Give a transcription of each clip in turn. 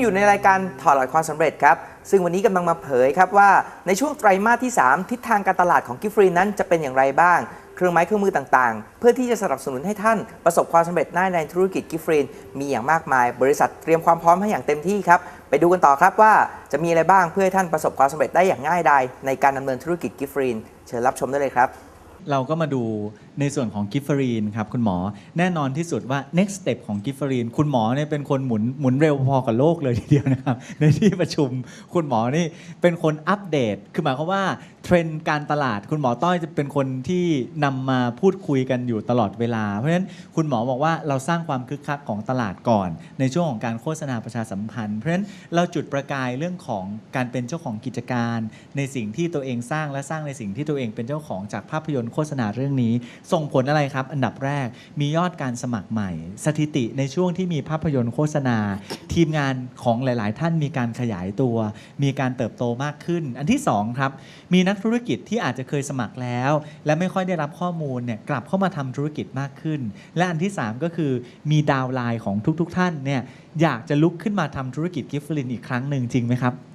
ังอยู่ในรายการถอดรหัสความสำเร็จครับ ซึ่งวันนี้กำลังมาเผยครับว่าในช่วงไตรมาสที่ 3 ทิศทางการตลาดของกิฟฟรีนั้นจะเป็นอย่างไรบ้าง เครื่องไม้เครื่องมือต่างๆ เพื่อที่จะสนับสนุนให้ท่านประสบความสำเร็จได้ในธุรกิจกิฟฟรีนมีอย่างมากมาย บริษัทเตรียมความพร้อมให้อย่างเต็มที่ครับไปดูกันต่อครับว่าจะมีอะไรบ้างเพื่อให้ท่านประสบความสำเร็จได้อย่างง่ายดายในการดำเนินธุรกิจกิฟฟรีนเชิญรับชมได้เลยครับ เราก็มาดู ในส่วนของกิฟเฟอรีนครับคุณหมอแน่นอนที่สุดว่า next step ของกิฟเฟอรีนคุณหมอเนี่ยเป็นคนหมุนหมุนเร็วพอกับโลกเลยทีเดียวนะครับ ในที่ประชุมคุณหมอนี่เป็นคนอัปเดต คือหมายความว่าเทรนด์การตลาดคุณหมอต้อยจะเป็นคนที่นำมาพูดคุยกันอยู่ตลอดเวลา เพราะฉะนั้นคุณหมอบอกว่าเราสร้างความคึกคักของตลาดก่อน ในช่วงของการโฆษณาประชาสัมพันธ์ เพราะฉะนั้นเราจุดประกายเรื่องของการเป็นเจ้าของกิจการ ในสิ่งที่ตัวเองสร้างและสร้างในสิ่งที่ตัวเองเป็นเจ้าของจากภาพยนตร์โฆษณาเรื่องนี้ส่งผลอะไรครับ อันดับแรกมียอดการสมัครใหม่ สถิติในช่วงที่มีภาพยนตร์โฆษณา ทีมงานของหลาย ๆ ท่านมีการขยายตัว มีการเติบโตมากขึ้น อันที่สองครับมีนักธุรกิจที่อาจจะเคยสมัครแล้ว และไม่ค่อยได้รับข้อมูลเนี่ยกลับเข้ามาทำธุรกิจมากขึ้น และอันที่สามก็คือมีดาวน์ไลน์ของทุก ๆ ท่านเนี่ยอยากจะลุกขึ้นมาทำธุรกิจกิฟต์ลินอีกครั้งหนึ่งจริงไหมครับอ่า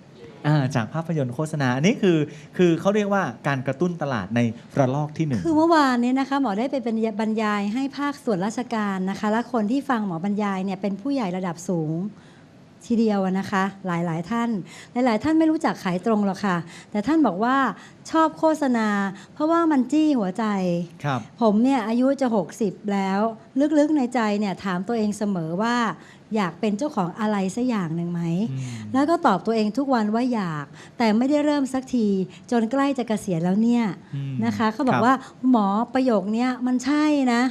จากภาพยนตร์โฆษณาอันนี้คือคือเขาเรียกว่าการกระตุ้นตลาดในระลอกที่หนึ่งคือเมื่อวานเนี้นะคะหมอได้ไปเป็นบรรยายให้ภาคส่วนราชการนะคะ และคนที่ฟังหมอบรรยายเนี่ยเป็นผู้ใหญ่ระดับสูง ทีเดียวอะนะคะ หลายๆ ท่าน หลาย ๆ ท่านไม่รู้จักขายตรงหรอกค่ะ แต่ท่านบอกว่าชอบโฆษณา เพราะว่ามันจี้หัวใจ ครับ ผมเนี่ยอายุจะ 60 แล้ว ลึก ๆ ในใจเนี่ยถามตัวเองเสมอว่าอยากเป็นเจ้าของอะไรสักอย่างหนึ่งไหมอืมแล้วก็ตอบตัวเองทุกวันว่าอยาก แต่ไม่ได้เริ่มสักที จนใกล้จะเกษียณแล้วเนี่ยอืมนะคะเขาบอครักบว่าหมอประโยคเนี้ยมันใช่นะ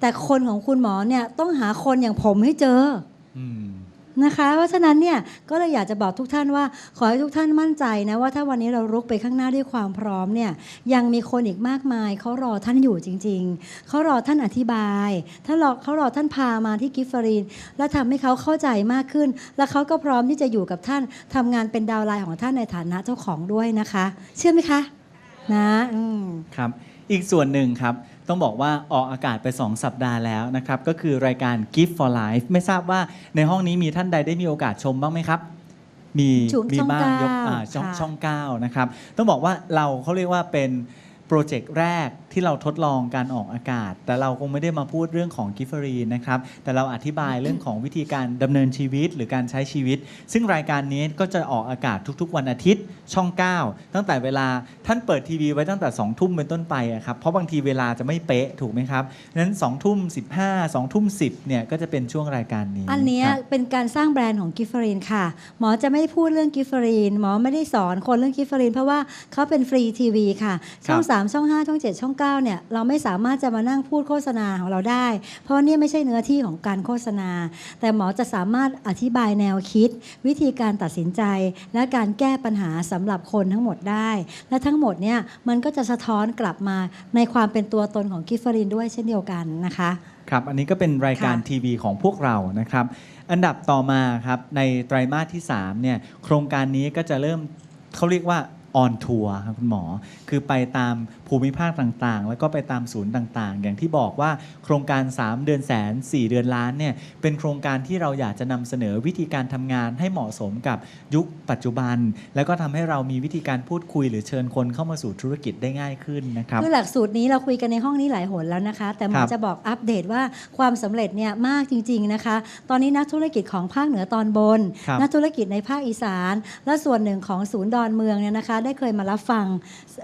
แต่คนของคุณหมอเนี่ยต้องหาคนอย่างผมให้เจออืม นะคะ เพราะฉะนั้นเนี่ยก็เลยอยากจะบอกทุกท่านว่า ขอให้ทุกท่านมั่นใจนะว่าถ้าวันนี้เรารุกไปข้างหน้าด้วยความพร้อมเนี่ยยังมีคนอีกมากมายเขารอท่านอยู่จริง ๆเขารอท่านอธิบายท่านรอเขารอท่านพามาที่กิฟฟรีน แล้วทำให้เขาเข้าใจมากขึ้น แล้วเขาก็พร้อมที่จะอยู่กับท่านทำงานเป็นดาวไลน์ของท่านในฐานะเจ้าของด้วยนะคะ เชื่อไหมคะนะอืมครับ อีกส่วนหนึ่งครับ ต้องบอกว่าออกอากาศไป 2 สัปดาห์แล้วนะครับ ก็คือรายการ Gift for Life ไม่ทราบว่าในห้องนี้มีท่านใดได้มีโอกาสชมบ้างไหมครับ มีช่องมีบ้างช่องยกเก้าอ่าช่องค่ะช่องเก้านะครับ ต้องบอกว่าเราเขาเรียกว่าเป็นโปรเจกต์แรก ที่เราทดลองการออกอากาศ แต่เราคงไม่ได้มาพูดเรื่องของกิฟเฟอรีนนะครับ แต่เราอธิบายเรื่องของวิธีการดำเนินชีวิตหรือการใช้ชีวิต ซึ่งรายการนี้ก็จะออกอากาศทุกๆ วันอาทิตย์ช่อง 9 ตั้งแต่เวลาท่านเปิดทีวีไว้ตั้งแต่2ทุ่มเป็นต้นไปอะครับเพราะบางทีเวลาจะไม่เป๊ะถูกไหมครับนั้น2ทุ่ม15 2ทุ่ม10เนี่ยก็จะเป็นช่วงรายการนี้อันเนี้ยครับ เป็นการสร้างแบรนด์ของกิฟฟรีนค่ะ หมอจะไม่ได้พูดเรื่องกิฟฟรีน หมอไม่ได้สอนคนเรื่องกิฟฟรีน เพราะว่าเขาเป็นฟรีทีวีค่ะ ช่อง 3 ช่อง 5 ช่อง 7 ช่อง9เนี่ยเราไม่สามารถจะมานั่งพูดโฆษณาของเราได้ เพราะว่านี่ไม่ใช่เนื้อที่ของการโฆษณา แต่หมอจะสามารถอธิบายแนวคิด วิธีการตัดสินใจ และการแก้ปัญหาสำหรับคนทั้งหมดได้ และทั้งหมดเนี่ยมันก็จะสะท้อนกลับมาในความเป็นตัวตนของกิฟฟรีนด้วยเช่นเดียวกันนะคะครับอันนี้ก็เป็นรายการค่ะทีวีของพวกเรานะครับ อันดับต่อมาครับในไตรมาสที่3เนี่ยโครงการนี้ก็จะเริ่มเขาเรียกว่าออนทัวร์ครับคุณหมอ คือไปตาม ภูมิภาคต่างๆ แล้วก็ไปตามศูนย์ต่างๆ อย่างที่บอกว่าโครงการ 3 เดือนแสน 4 เดือนล้านเนี่ยเป็นโครงการที่เราอยากจะนำเสนอวิธีการทำงานให้เหมาะสมกับยุคปัจจุบัน แล้วก็ทำให้เรามีวิธีการพูดคุย หรือเชิญคนเข้ามาสู่ธุรกิจได้ง่ายขึ้นนะครับคือหลักสูตรนี้เราคุยกันในห้องนี้หลายหนแล้วนะคะ แต่หมคอรับจะบอกอัปเดตว่าความสำเร็จเนี่ยมากจริง ๆนะคะ ตอนนี้นักธุรกิจของภาคเหนือตอนบนครับนักธุรกิจในภาคอีสาน และส่วนหนึ่งของศูนย์ดอนเมืองเนี่ยนะคะ ได้เคยมารับฟัง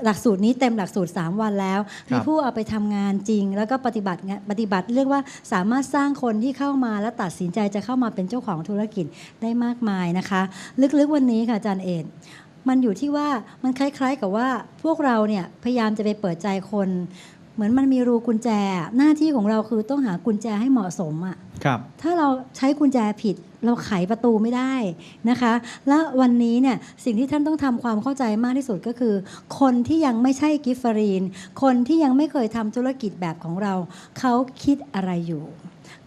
หลักสูตรนี้เต็มหลักสูตร3 วันแล้ว มีผู้เอาไปทำงานจริง แล้วก็ปฏิบัติงานปฏิบัติเรียกว่าสามารถสร้างคนที่เข้ามาและตัดสินใจจะเข้ามาเป็นเจ้าของธุรกิจได้มากมายนะคะ ลึกๆวันนี้ค่ะอาจารย์เอกมันอยู่ที่ว่ามันคล้าย ๆ กับว่าพวกเราเนี่ยพยายามจะไปเปิดใจคน เหมือนมันมีรูกุญแจ หน้าที่ของเราคือต้องหากุญแจให้เหมาะสมอะครับ ถ้าเราใช้กุญแจผิดเราไขประตูไม่ได้นะคะ และวันนี้เนี่ยสิ่งที่ท่านต้องทำความเข้าใจมากที่สุดก็คือ คนที่ยังไม่ใช่กิฟฟรีน คนที่ยังไม่เคยทำธุรกิจแบบของเรา เขาคิดอะไรอยู่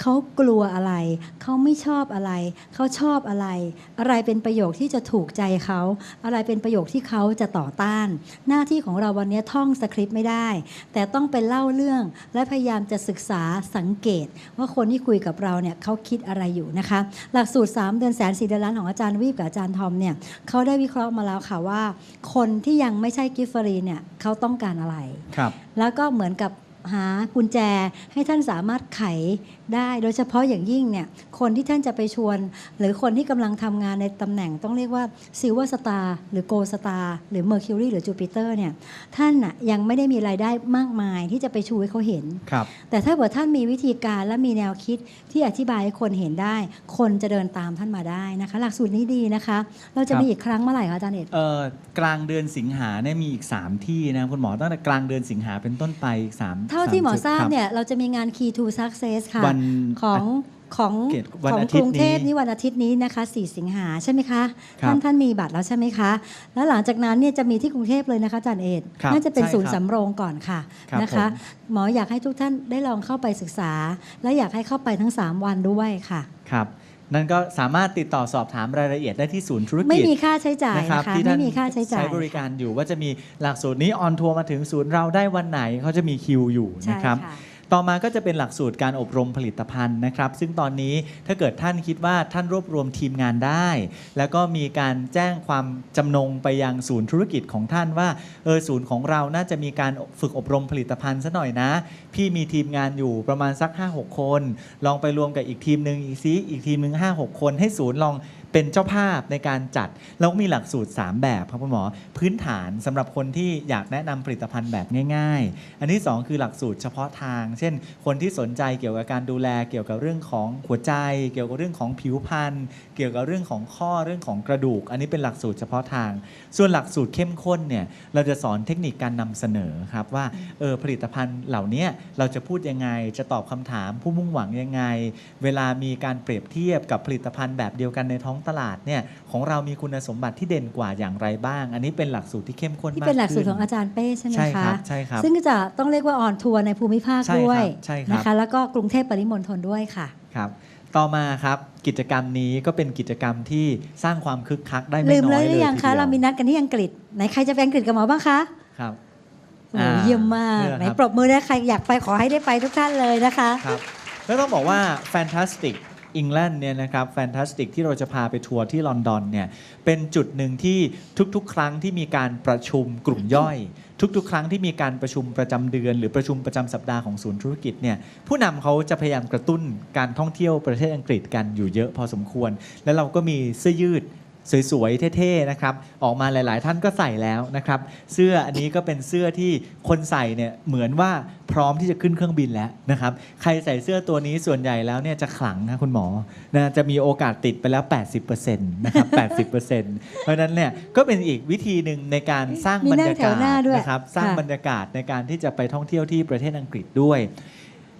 เขากลัวอะไร เขาไม่ชอบอะไร เขาชอบอะไร อะไรเป็นประโยคที่จะถูกใจเขา อะไรเป็นประโยคที่เขาจะต่อต้าน หน้าที่ของเราวันนี้ท่องสคริปต์ไม่ได้ แต่ต้องไปเล่าเรื่อง และพยายามจะศึกษาสังเกต ว่าคนที่คุยกับเราเนี่ยเขาคิดอะไรอยู่นะคะ หลักกสูตร 3 เดือนแสนสี่เดือนล้านของอาจารย์วีบกับอาจารย์ทอมเนี่ยเขาได้วิเคราะห์มาแล้วค่ะว่า คนที่ยังไม่ใช่กิฟเฟอรีนเนี่ยเขาต้องการอะไรครับแล้วก็เหมือนกับหากุญแจให้ท่านสามารถไข ได้โดยเฉพาะอย่างยิ่งเนี่ยคนที่ท่านจะไปชวน หรือคนที่กำลังทำงานในตำแหน่งต้องเรียกว่าซิลเวอร์สตาร์หรือโกลสตาร์หรือเมอร์คิวรีหรือจูปิเตอร์เนี่ยท่านน่ะยังไม่ได้มีรายได้มากมายที่จะไปชูให้เขาเห็นครับแต่ถ้าเกิดท่านมีวิธีการและมีแนวคิดที่อธิบายให้คนเห็นได้ คนจะเดินตามท่านมาได้นะคะ หลักสูตรนี้ดีนะคะ เราจะครับมีอีกครั้งเมื่อไหร่คะอาจารย์เอกเอ่อกลางเดือนสิงหาเนี่ยมีอีก 3 ที่นะครับคุณหมอตั้งแต่กลางเดือนสิงหาเป็นต้นไปอีก3เท่าที่หมอทราบเนี่ยเราจะมีงาน Key to Success ค่ะวันของของเกตวันของอากทิตย์รุงเทพนี้นี่วันอาทิตย์นี้นะคะ 4 สิงหาใช่ไหมคะครับท่านท่านมีบัตรแล้วใช่ไหมคะ แล้วหลังจากนั้นเนี่ยจะมีที่กรุงเทพเลยนะคะอาจารย์เอกครับน่าจะเป็นใช่ศูนย์ครับสำโรงก่อนค่ะครับนะคะผมหมออยากให้ทุกท่านได้ลองเข้าไปศึกษา และอยากให้เข้าไปทั้ง 3 วันด้วยค่ะครับนั่นก็สามารถติดต่อสอบถามรายละเอียดได้ที่ศูนย์ธุรกิจ ไม่มีค่าใช้จ่ายนะครับนะคะที่ท่าไม่นมีค่าใช้จ่ายใช้บริการอยู่ว่าจะมีหลักสูตรนี้ออนทัวร์มาถึงศูนย์เราได้วันไหนเขาจะมีคิวอยู่ใช่นะครับค่ะ ต่อมาก็จะเป็นหลักสูตรการอบรมผลิตภัณฑ์นะครับ ซึ่งตอนนี้ถ้าเกิดท่านคิดว่าท่านรวบรวมทีมงานได้ แล้วก็มีการแจ้งความจำนงไปยังศูนย์ธุรกิจของท่านว่าเออศูนย์ของเราน่าจะมีการฝึกอบรมผลิตภัณฑ์ซะหน่อยนะ พี่มีทีมงานอยู่ประมาณสัก 5-6 คน ลองไปรวมกับอีกทีมหนึ่งอีกซิอีกทีมหนึ่ง5-6 คนให้ศูนย์ลอง เป็นเจ้าภาพในการจัด แล้วมีหลักสูตร 3 แบบครับคุณหมอ พื้นฐานสำหรับคนที่อยากแนะนำผลิตภัณฑ์แบบง่าย ๆ อันที่ 2 คือหลักสูตรเฉพาะทาง เช่น คนที่สนใจเกี่ยวกับการดูแลเกี่ยวกับเรื่องของหัวใจ เกี่ยวกับเรื่องของผิวพรรณเกี่ยวกับเรื่องของข้อเรื่องของกระดูก อันนี้เป็นหลักสูตรเฉพาะทาง ส่วนหลักสูตรเข้มข้นเนี่ยเราจะสอนเทคนิคการนำเสนอครับว่าเออผลิตภัณฑ์เหล่านี้เราจะพูดยังไง จะตอบคำถามผู้มุ่งหวังยังไง เวลามีการเปรียบเทียบกับผลิตภัณฑ์แบบเดียวกันในท้องตลาดเนี่ยของเรามีคุณสมบัติที่เด่นกว่าอย่างไรบ้าง อันนี้เป็นหลักสูตรที่เข้มข้นที่มากเป็นหลักสูตรขึ้ของอาจารย์เป้ใช่ไหมใช่คคะรับใช่ครับซึ่งจะต้องเรียกว่าออนทัวร์ในภูมิภาคใช่ครับด้วยใช่ครับนะคะแล้วก็กรุงเทพปริมณฑลด้วยค่ะครับต่อมาครับกิจกรรมนี้ก็เป็นกิจกรรมที่สร้างความคึกคักได้ไม่ลืมน้เลอยยหเลรืยอยังทีคะเดียวเรามีนัดกันที่อังกฤษไหนใครจะไปอังกฤษกับหมอบ้างคะครับโอ้โหอ่าเยี่ยมมากเนี่ยไหนครับปรบมือนะใครอยากไปขอให้ได้ไปทุกท่านเลยนะคะครับแล้วต้องบอกว่า อังกฤษเนี่ยนะครับแฟนตาสติกที่เราจะพาไปทัวร์ที่ลอนดอนเนี่ยเป็นจุดหนึ่งที่ทุกๆ ครั้งที่มีการประชุมกลุ่มย่อย ทุกๆ ครั้งที่มีการประชุมประจำเดือน หรือประชุมประจำสัปดาห์ของศูนย์ธุรกิจเนี่ยผู้นำเขาจะพยายามกระตุ้นการท่องเที่ยวประเทศอังกฤษกันอยู่เยอะพอสมควร แล้วเราก็มีเสื้อยืด สวยๆเท่ๆนะครับออกมาหลาย ๆ ท่านก็ใส่แล้วนะครับเสื้ออันนี้ก็เป็นเสื้อที่คนใส่เนี่ยเหมือนว่าพร้อมที่จะขึ้นเครื่องบินแล้วนะครับใครใส่เสื้อตัวนี้ส่วนใหญ่แล้วเนี่ยจะขลังนะคุณหมอนะจะมีโอกาสติดไปแล้ว 80%นะครับ80%เพราะฉะนั้นเนี่ยก็เป็นอีกวิธีหนึ่งในการสร้างมีบรรนั่งยาแถกาวศหน้าด้วยนะครับสร้างค่ะบรรยากาศในการที่จะไปท่องเที่ยวที่ประเทศอังกฤษด้วย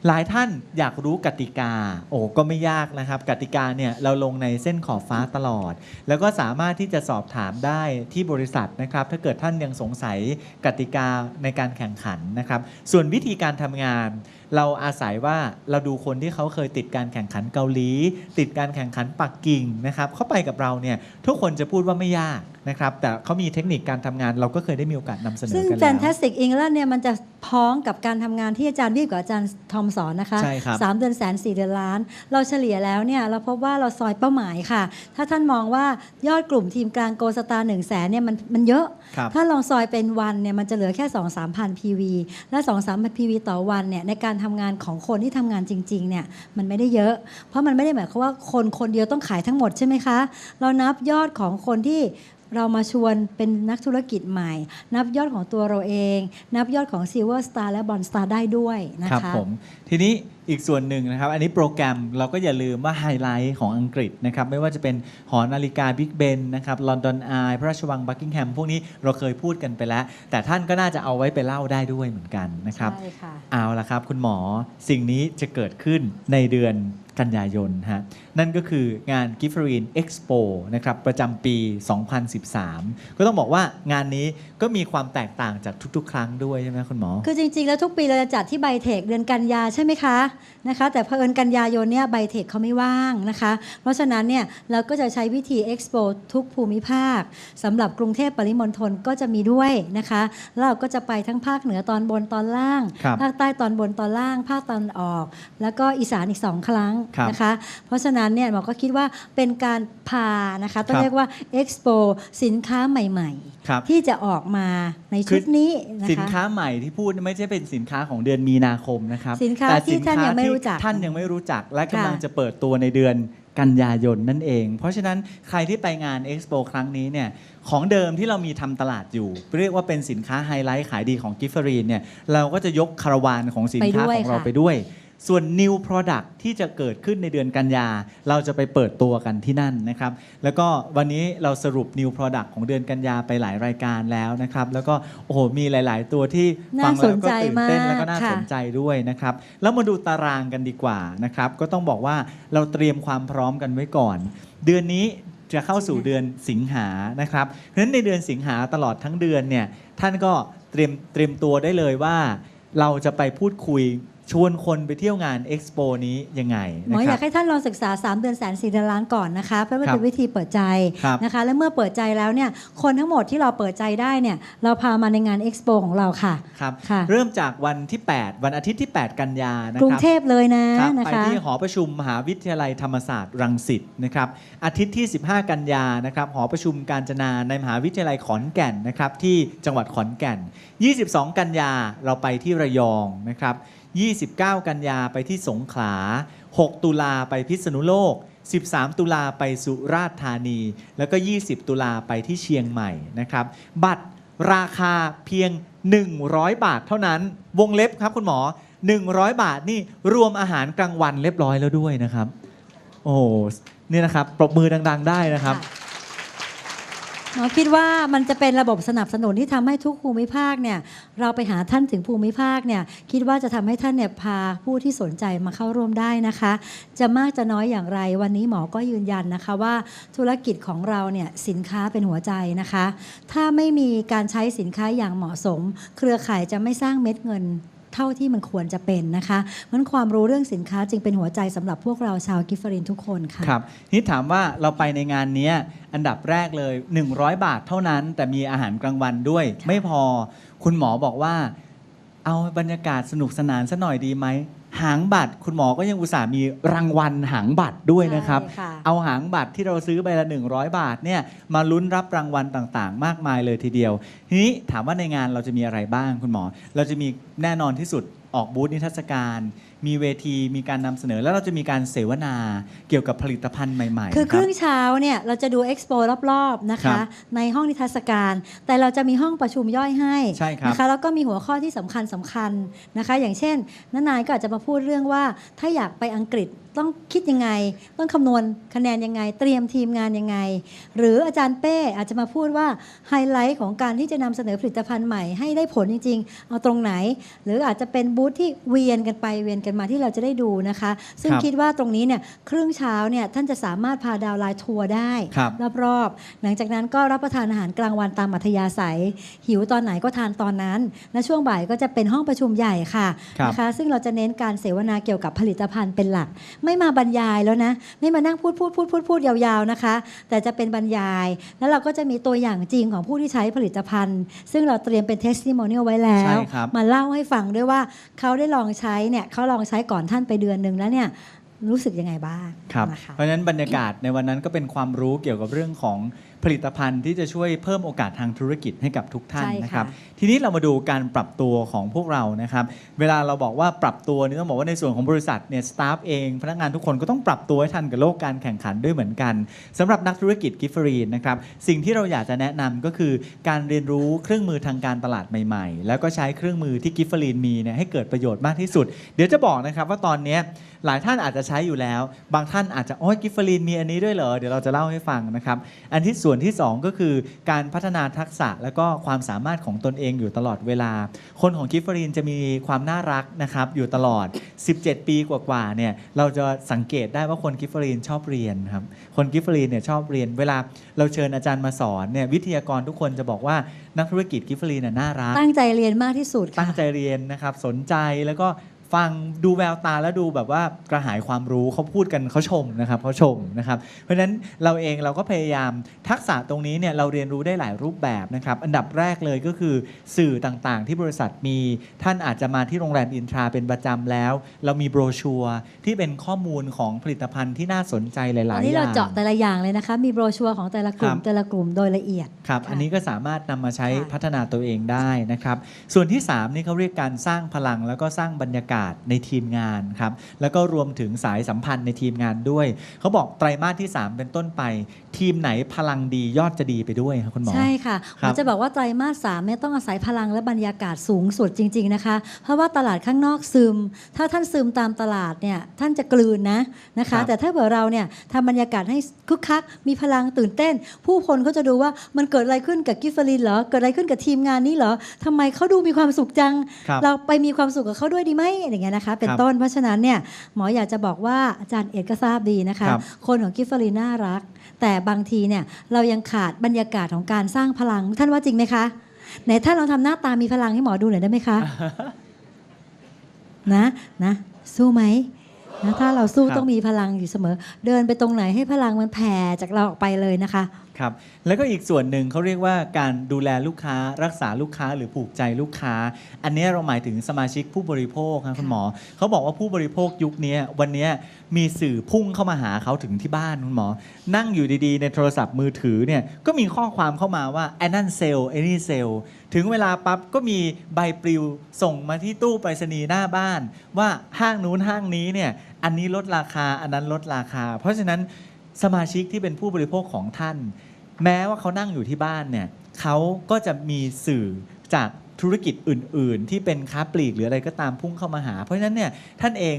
หลายท่านอยากรู้กติกา โอ้ก็ไม่ยากนะครับ กติกาเนี่ยเราลงในเส้นขอบฟ้าตลอด แล้วก็สามารถที่จะสอบถามได้ที่บริษัทนะครับ ถ้าเกิดท่านยังสงสัยกติกาในการแข่งขันนะครับ ส่วนวิธีการทำงาน เราอาศัยว่าเราดูคนที่เขาเคยติดการแข่งขันเกาหลี ติดการแข่งขันปักกิ่งนะครับ เข้าไปกับเราเนี่ยทุกคนจะพูดว่าไม่ยาก นะครับแต่เขามีเทคนิคการทำงานเราก็เคยได้มีโอกาสนำเสนอซึ่ง กันแล้ว Fantastic England เนี่ยมันจะพ้องกับการทำงานที่อาจารย์วีบกับอาจารย์ทอมสอนนะคะใช่ครับ สามเดือนแสนสี่เดือนล้าน เราเฉลี่ยแล้วเนี่ยเราพบว่าเราซอยเป้าหมายค่ะ ถ้าท่านมองว่ายอดกลุ่มทีมกลางโกสตาร์หนึ่งแสนเนี่ยมันมันเยอะ ครับ ถ้าลองซอยเป็นวันเนี่ยมันจะเหลือแค่ 2 3 0 0 0 PV และ 2 3 0 0 0 PV ต่อวันเนี่ยในการทำงานของคนที่ทำงานจริงๆเนี่ยมันไม่ได้เยอะ เพราะมันไม่ได้หมายความว่าคนคนเดียวต้องขายทั้งหมดใช่ไหมคะ เรานับยอดของคนที่ เรามาชวนเป็นนักธุรกิจใหม่ นับยอดของตัวเราเอง นับยอดของ Silver Star และ Bond Star ได้ด้วยนะครับคะผมทีนี้อีกส่วนหนึ่งนะครับ อันนี้โปรแกรมเราก็อย่าลืมว่าไฮไลท์ของอังกฤษนะครับ ไม่ว่าจะเป็นหอนาฬิกาบิ๊กเบนนะครับลอนดอนอายพระราชวังบักกิงแฮมพวกนี้เราเคยพูดกันไปแล้ว แต่ท่านก็น่าจะเอาไว้ไปเล่าได้ด้วยเหมือนกันนะครับใช่ค่ะเอาละครับ คุณหมอสิ่งนี้จะเกิดขึ้นในเดือน กันยายนฮะนั่นก็คืองาน g i f f e r i n Expo นะครับประจำปี 2013 ก็ต้องบอกว่างานนี้ก็มีความแตกต่างจากทุกๆ ครั้งด้วยใช่ไหมคุณหมอ คือจริงๆ แล้วทุกปีเราจะจัดที่ไบเทคเดือนกันยาใช่ไหมคะนะคะแต่เผอิญกันยายนเนี่ยไบเทคเขาไม่ว่างนะคะ เพราะฉะนั้นเนี่ยเราก็จะใช้วิธีเอ็กซ์โปทุกภูมิภาคสำหรับกรุงเทพปริมณฑลก็จะมีด้วยนะคะแล้วเราก็จะไปทั้งภาคเหนือตอนบนตอนล่างครับภาคใต้ตอนบนตอนล่าง ภาคตอนออก แล้วก็อีสานอีกสองครั้งครับนะคะ เพราะฉะนั้นเนี่ยหมอก็คิดว่าเป็นการพานะคะต้องครับเรียกว่า Expo สินค้าใหม่ครับๆที่จะออกมาในชุดนี้นะสินคะค้าใหม่ที่พูดไม่ใช่เป็นสินค้าของเดือนมีนาคมนะครับสินค้าแต่ที่ท่านยังไม่ที่รู้จักท่านยังไม่รู้จักและกำลังค่ะจะเปิดตัวในเดือนกันยายนนั่นเอง เพราะฉะนั้นใครที่ไปงานเอ็กซ์โปครั้งนี้เนี่ยของเดิมที่เรามีทำตลาดอยู่ เรียกว่าเป็นสินค้าไฮไลท์ขายดีของกิฟเฟอรีนเนี่ยเราก็จะยกคาราวานของสินค้าไปด้วยของเราค่ะไปด้วย ส่วน New Product ที่จะเกิดขึ้นในเดือนกันยา เราจะไปเปิดตัวกันที่นั่นนะครับ แล้วก็วันนี้เราสรุป New Product ของเดือนกันยาไปหลายรายการแล้วนะครับ แล้วก็โอ้โหมีหลาย ๆ ตัวที่ฟังแล้วก็ตื่นเต้นน่าสนใจมากแล้วก็น่าค่ะสนใจด้วยนะครับ แล้วมาดูตารางกันดีกว่านะครับ ก็ต้องบอกว่าเราเตรียมความพร้อมกันไว้ก่อน เดือนนี้จะเข้าสู่เดือนสิงหานะครับเพราะฉะนั้นในเดือนสิงหาตลอดทั้งเดือนเนี่ยท่านก็เตรียมเตรียมตัวได้เลยว่า เราจะไปพูดคุย ชวนคนไปเที่ยวงานเอ็กซ์โปนี้ยังไงหมอนะคอรัยาบกให้ท่านลองศึกษา 3 เดือนแสนสี่เดือนล้านก่อนนะคะเพราะว่าครับเป็นวิธีเปิดใจครับนะคะ และเมื่อเปิดใจแล้วเนี่ยคนทั้งหมดที่เราเปิดใจได้เนี่ยเราพามาในงานเอ็กซ์โปของเราค่ะครับ ค่ะ เริ่มจากวันที่ 8 วันอาทิตย์ที่ 8 กันยานะกรุคงรับ เทพเลยนะครับนะไปคะ ที่หอประชุมมหาวิทยาลัยธรรมศาสตร์รังสิตนะครับอาทิตย์ที่ 15 กันยานะครับหอประชุมการจนาในมหาวิทยาลัยขอนแก่นนะครับที่จังหวัดขอนแก่น22 กันยาเราไปที่ระยองนะครับ 29 กันยาไปที่สงขลา 6 ตุลาไปพิษณุโลก 13 ตุลาไปสุราษฎร์ธานี แล้วก็ 20 ตุลาไปที่เชียงใหม่นะครับ บัตรราคาเพียง 100 บาทเท่านั้น วงเล็บครับคุณหมอ 100 บาทนี่รวมอาหารกลางวันเรียบร้อยแล้วด้วยนะครับ โอ้โหนี่นะครับ ปรบมือดัง ๆ ได้นะครับ หมอคิดว่ามันจะเป็นระบบสนับสนุนที่ทำให้ทุกภูมิภาคเนี่ยเราไปหาท่านถึงภูมิภาคเนี่ยคิดว่าจะทำให้ท่านเนี่ยพาผู้ที่สนใจมาเข้าร่วมได้นะคะ จะมากจะน้อยอย่างไร วันนี้หมอก็ยืนยันนะคะว่าธุรกิจของเราเนี่ยสินค้าเป็นหัวใจนะคะ ถ้าไม่มีการใช้สินค้าอย่างเหมาะสม เครือข่ายจะไม่สร้างเม็ดเงิน เท่าที่มันควรจะเป็นนะคะมันความรู้เรื่องสินค้าจึงเป็นหัวใจสำหรับพวกเราชาวกิฟเฟอรินทุกคนค่ะครับนี่ถามว่าเราไปในงานเนี้ยอันดับแรกเลย 100 บาทเท่านั้น แต่มีอาหารกลางวันด้วยค่ะไม่พอคุณหมอบอกว่า เอาบรรยากาศสนุกสนานซะหน่อยดีไหม หางบัตรคุณหมอก็ยังอุตส่าห์มีรางวัลหางบัตรด้วยนะครับ ใช่ค่ะเอาหางบัตรที่เราซื้อใบละ 100 บาทเนี่ยมาลุ้นรับรางวัลต่างๆ มากมายเลยทีเดียว ทีนี้ถามว่าในงานเราจะมีอะไรบ้างคุณหมอ เราจะมีแน่นอนที่สุดออกบูธนิทรรศการ มีเวทีมีการนำเสนอ แล้วเราจะมีการเสวนาเกี่ยวกับผลิตภัณฑ์ใหม่ๆคือรับครึ่งเช้าเนี่ยเราจะดูเอ็กซ์โปรอบๆนะครัคะบในห้องนิทรรศการ แต่เราจะมีห้องประชุมย่อยให้ใช่ครับนะคะแล้วก็มีหัวข้อที่สำคัญสำคัญนะคะ อย่างเช่นน้านายก็อาจจะมาพูดเรื่องว่าถ้าอยากไปอังกฤษต้องคิดยังไง ต้องคำนวณคะแนนยังไง เตรียมทีมงานยังไง หรืออาจารย์เป้อาจจะมาพูดว่าไฮไลท์ของการที่จะนำเสนอผลิตภัณฑ์ใหม่ให้ได้ผลจริง ๆ เอาตรงไหน หรืออาจจะเป็นบูธที่เวียนกันไปเวียนกันมาที่เราจะได้ดูนะคะ ซึ่งครับคิดว่าตรงนี้เนี่ยครึ่งเช้าเนี่ยท่านจะสามารถพาดาวน์ไลน์ทัวร์ได้ครับรอบๆหลังจากนั้นก็รับประทานอาหารกลางวันตามอัธยาศัย หิวตอนไหนก็ทานตอนนั้น และช่วงบ่ายก็จะเป็นห้องประชุมใหญ่ค่ะครับนะคะ ซึ่งเราจะเน้นการเสวนาเกี่ยวกับผลิตภัณฑ์เป็นหลัก ไม่มาบรรยายแล้วนะ ไม่มานั่งพูดพูดพูดพูดพูดยาวๆนะคะ แต่จะเป็นบรรยาย แล้วเราก็จะมีตัวอย่างจริงของผู้ที่ใช้ผลิตภัณฑ์ ซึ่งเราเตรียมเป็นเทสติโมเนียลไว้แล้ใช่วครับ มาเล่าให้ฟังด้วยว่าเขาได้ลองใช้เนี่ยเขาลององใช้ก่อนท่านไปเดือนหนึ่งแล้วเนี่ย รู้สึกยังไงบ้างครับนะคะเพราะฉะนั้นบรรยากาศในวันนั้นก็เป็นความรู้เกี่ยวกับเรื่องของผลิตภัณฑ์ที่จะช่วยเพิ่มโอกาสทางธุรกิจให้กับทุกท่านใช่ค่ะ นะครับ ทีนี้เรามาดูการปรับตัวของพวกเรานะครับ เวลาเราบอกว่าปรับตัวนี่ต้องบอกว่าในส่วนของบริษัทเนี่ยสตาฟเองพนักงานทุกคนก็ต้องปรับตัวให้ทันกับโลกการแข่งขันด้วยเหมือนกันสำหรับนักธุรกิจกิฟเฟอรีนนะครับ สิ่งที่เราอยากจะแนะนำก็คือการเรียนรู้เครื่องมือทางการตลาดใหม่ ๆ แล้วก็ใช้เครื่องมือที่กิฟเฟอรีนมีเนี่ยให้เกิดประโยชน์มากที่สุด เดี๋ยวจะบอกนะครับว่าตอนเนี้ยหลายท่านอาจจะใช้อยู่แล้ว บางท่านอาจจะโอ้ยกิฟเฟอรีนมีอันนี้ด้วยเหรอ เดี๋ยวเราจะเล่าให้ฟังนะครับ อันที่ส่วนที่ 2 ก็คือการพัฒนาทักษะและก็ความสามารถของตนเองอยู่ตลอดเวลา คนของกิฟเฟอรีนจะมีความน่ารักนะครับอยู่ตลอด 17 ปีกว่าๆเนี่ยเราจะสังเกตได้ว่าคนกิฟเฟอรีนชอบเรียนครับคนกิฟเฟอรีนเนี่ยชอบเรียน เวลาเราเชิญอาจารย์มาสอนเนี่ยวิทยากรทุกคนจะบอกว่านักธุรกิจกิฟเฟอรีนน่ะน่ารัก ตั้งใจเรียนมากที่สุดค่ะตั้งใจเรียนนะครับสนใจแล้วก็ ฟังดูแววตาแล้วดูแบบว่ากระหายความรู้เขาพูดกันเขาชมนะครับเขาชมนะครับ เพราะฉะนั้นเราเองเราก็พยายามทักษะตรงนี้เนี่ยเราเรียนรู้ได้หลายรูปแบบนะครับ อันดับแรกเลยก็คือสื่อต่างๆ ที่บริษัทมีท่านอาจจะมาที่โรงแรมอินทราเป็นประจำแล้ว เรามีโบรชัวร์ที่เป็นข้อมูลของผลิตภัณฑ์ที่น่าสนใจหลายๆอย่างอันนี้เราเจาะแต่ละอย่างเลยนะคะมีโบรชัวร์ของแต่ละกลุ่มครับแต่ละกลุ่มโดยละเอียดครับค่ะอันนี้ก็สามารถนำมาใช้ค่ะพัฒนาตัวเองได้นะครับ ส่วนที่3นี่เขาเรียกการสร้างพลังแล้วก็สร้างบรรยากาศในทีมงานครับแล้วก็รวมถึงสายสัมพันธ์ในทีมงานด้วย เขาบอกไตรมาสที่ 3 เป็นต้นไป ทีมไหนพลังดียอดจะดีไปด้วยครับคุณหมอ ใช่ค่ะคผรับมจะบอกว่าไตรมาสสามเนี่ยต้องอาศัยพลังและบรรยากาศสูงสุดจริง ๆนะคะ เพราะว่าตลาดข้างนอกซึม ถ้าท่านซึมตามตลาดเนี่ยท่านจะกลืนนะนะครัคะบแต่ถ้าเผื่อเราเนี่ยทำบรรยากาศให้คึกคัก มีพลังตื่นเต้น ผู้คนเขาจะดูว่ามันเกิดอะไรขึ้นกับกิฟฟลินเหรอเกิดอะไรขึ้นกับทีมงานนี้เหรอทำไมเขาดูมีความสุขจังครับเราไปมีความสุขกับเขาด้วยดีไหมอย่างเงี้ยนะคะ เป็นครับต้นเพราะฉะนั้นเนี่ยหมออยากจะบอกว่าอาจารย์เอ็ดก็ทราบดีนะคะครับคนของกิฟฟลินน่ารัก แต่บางทีเนี่ยเรายังขาดบรรยากาศของการสร้างพลังท่านว่าจริงไหมคะไหนท่านลองทำหน้าตามีพลังให้หมอดูหน่อยได้ไหมคะนะนะสู้ไหมนะถ้าเราสู้ครับต้องมีพลังอยู่เสมอ เดินไปตรงไหนให้พลังมันแผ่จากเราออกไปเลยนะคะ ครับแล้วก็อีกส่วนหนึ่งเขาเรียกว่าการดูแลลูกค้ารักษาลูกค้าหรือผูกใจลูกค้า อันนี้เราหมายถึงสมาชิกผู้บริโภคครับคุณหมอเขาบอกว่าผู้บริโภคยุคนี้วันนี้มีสื่อพุ่งเข้ามาหาเขาถึงที่บ้านคุณหมอ นั่งอยู่ดีๆ ในโทรศัพท์มือถือเนี่ยก็มีข้อความเข้ามาว่าไอ้นั่นเซลไอ้นี่เซลถึงเวลาปั๊บก็มีใบปลิวส่งมาที่ตู้ไปรษณีย์หน้าบ้าน ว่าห้างนู้นห้างนี้เนี่ยอันนี้ลดราคาอันนั้นลดราคา เพราะฉะนั้นสมาชิกที่เป็นผู้บริโภคของท่าน แม้ว่าเขานั่งอยู่ที่บ้านเนี่ยเขาก็จะมีสื่อจากธุรกิจอื่น ๆ ที่เป็นค้าปลีกหรืออะไรก็ตามพุ่งเข้ามาหา เพราะฉะนั้นเนี่ยท่านเอง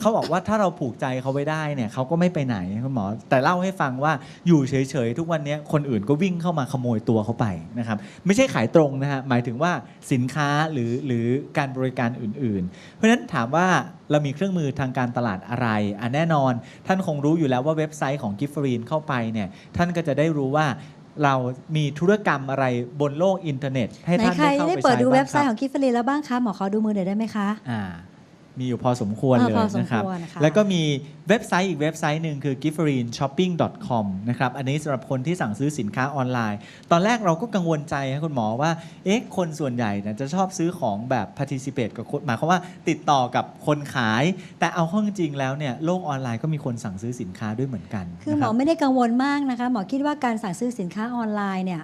เขาบอกว่าถ้าเราผูกใจเขาไว้ได้เนี่ยเขาก็ไม่ไปไหนคุณหมอ แต่เล่าให้ฟังว่าอยู่เฉยๆทุกวันเนี้ยคนอื่นก็วิ่งเข้ามาขโมยตัวเขาไปนะครับไม่ใช่ขายตรงนะฮะหมายถึงว่าสินค้าหรือหรือการบริการอื่น ๆ เพราะฉะนั้นถามว่าเรามีเครื่องมือทางการตลาดอะไรอะแน่นอน ท่านคงรู้อยู่แล้วว่าเว็บไซต์ของกิฟฟรีนเข้าไปเนี่ยท่านก็จะได้รู้ว่าเรามีธุรกรรมอะไรบนโลกอินเทอร์เน็ต ให้ไหนท่านใครได้เข้าได้ไปเปิดใช้ดูบ้างเว็บไซต์คขรัองกิฟฟรีนแล้วบ้างคะหมอขอดูมือหน่อยได้ไหมคะอ่า มีอยู่พอสมควรอ่าเลยพอสมนะครับควรค่ะแล้วก็มีเว็บไซต์อีกเว็บไซต์หนึ่งคือ g i f f e r i n shopping com นะครับ อันนี้สำหรับคนที่สั่งซื้อสินค้าออนไลน์ ตอนแรกเราก็กังวลใจครับคุณหมอว่า เอ๊ะ คนส่วนใหญ่เนี่ยจะชอบซื้อของแบบ participate กับคนหมายความว่าติดต่อกับคนขาย แต่เอาเข้อจริงๆแล้วเนี่ยโลกออนไลน์ก็มีคนสั่งซื้อสินค้าด้วยเหมือนกัน คือหมอนะรับไม่ได้กังวลมากนะคะ หมอคิดว่าการสั่งซื้อสินค้าออนไลน์เนี่ย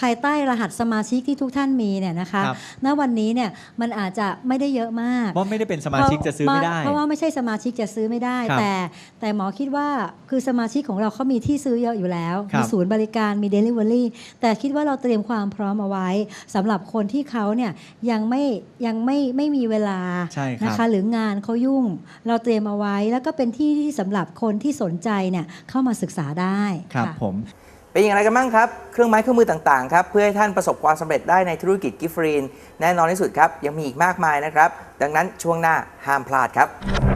ภายใต้รหัสสมาชิกที่ทุกท่านมีเนี่ยนะคะครับ ณวันนี้เนี่ยมันอาจจะไม่ได้เยอะมากเพราะไม่ได้เป็นสมาชิกจะซื้อไม่ได้ เพราะว่าไม่ใช่สมาชิกจะซื้อไม่ได้ ครับแต่แต่หมอคิดว่าคือสมาชิกของเราเขามีที่ซื้อเยอะอยู่แล้ว ครับมีศูนย์บริการมี Delivery แต่คิดว่าเราเตรียมความพร้อมเอาไว้สำหรับคนที่เขาเนี่ยยังไม่ยังไม่ไม่มีเวลาใช่ครับ นะคะหรืองานเขายุ่ง เราเตรียมเอาไว้แล้วก็เป็นที่ที่สำหรับคนที่สนใจเนี่ยเข้ามาศึกษาได้ครับค่ะผม เป็นอย่างไรกันบ้างครับ เครื่องไม้เครื่องมือต่างๆครับเพื่อให้ท่านประสบความสำเร็จได้ในธุรกิจกิฟฟรีน แน่นอนที่สุดครับ ยังมีอีกมากมายนะครับ ดังนั้นช่วงหน้าห้ามพลาดครับ